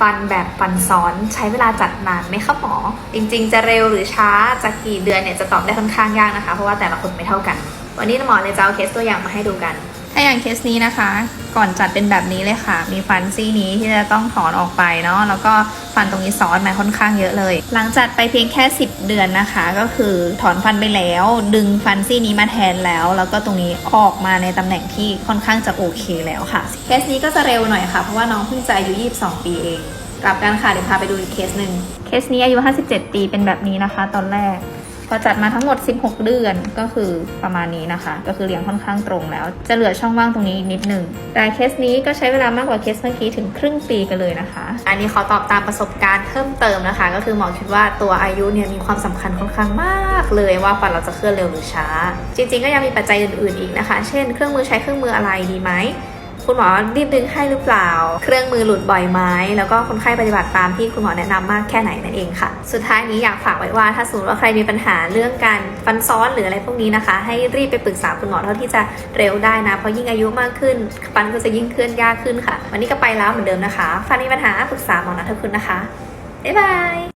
ฟันแบบฟันซ้อนใช้เวลาจัดนานไหมครับหมอ จริงๆ จะเร็วหรือช้าจะกี่เดือนเนี่ยจะตอบได้ค่อนข้างยากนะคะ เพราะว่าแต่ละคนไม่เท่ากัน วันนี้หมอเลยจะเอาเคสตัวอย่างมาให้ดูกัน อย่างเคสนี้นะคะ ก่อนจัดเป็นแบบนี้เลยค่ะ มีฟันซี่นี้ที่จะต้องถอนออกไปเนาะแล้วก็ฟันตรงนี้ซ้อนมาค่อนข้างเยอะเลย หลังจัดไปเพียงแค่ 10 เดือนนะคะ ก็คือถอนฟันไปแล้ว ดึงฟันซี่นี้มาแทนแล้ว แล้วก็ตรงนี้ออกมาในตำแหน่งที่ค่อนข้างจะโอเคแล้วค่ะเคสนี้ก็จะเร็วหน่อยค่ะเพราะว่าน้องเพิ่งจะอายุ22 ปีเองกลับกันค่ะเดี๋ยวพาไปดูอีกเคสหนึ่งเคสนี้อายุ 57 ปีเป็นแบบนี้นะคะ ตอนแรก พอจัดมาทั้งหมด 16 เดือนก็คือประมาณนี้นะคะ ก็คือเลี้ยงค่อนข้างตรงแล้ว จะเหลือช่องว่างตรงนี้อีกนิดหนึ่งแต่เคสนี้ก็ใช้เวลามากกว่าเคสเมื่อกี้ถึงครึ่งปีกันเลยนะคะ อันนี้ขอตอบตามประสบการณ์เพิ่มเติมนะคะ ก็คือหมอคิดว่าตัวอายุเนี่ยมีความสำคัญค่อนข้างมากเลยว่าฟันเราจะเคลื่อนเร็วหรือช้า จริง ๆ ก็ยังมีปัจจัยอื่น ๆอีกนะคะ เช่นเครื่องมือใช้เครื่องมืออะไรดีไหม คุณหมอรีบดึงให้หรือเปล่า เครื่องมือหลุดบ่อยไหมแล้วก็คนไข้ปฏิบัติตามที่คุณหมอแนะนำมากแค่ไหนนั่นเองค่ะ สุดท้ายนี้อยากฝากไว้ว่าถ้าสมมติว่าใครมีปัญหาเรื่องการฟันซ้อนหรืออะไรพวกนี้นะคะ ให้รีบไปปรึกษาคุณหมอเท่าที่จะเร็วได้นะ เพราะยิ่งอายุมากขึ้น ฟันก็จะยิ่งเคลื่อนยากขึ้นค่ะ วันนี้ก็ไปแล้วเหมือนเดิมนะคะ ฟันมีปัญหาปรึกษาหมอนะทุกคุณนะคะบ๊ายบาย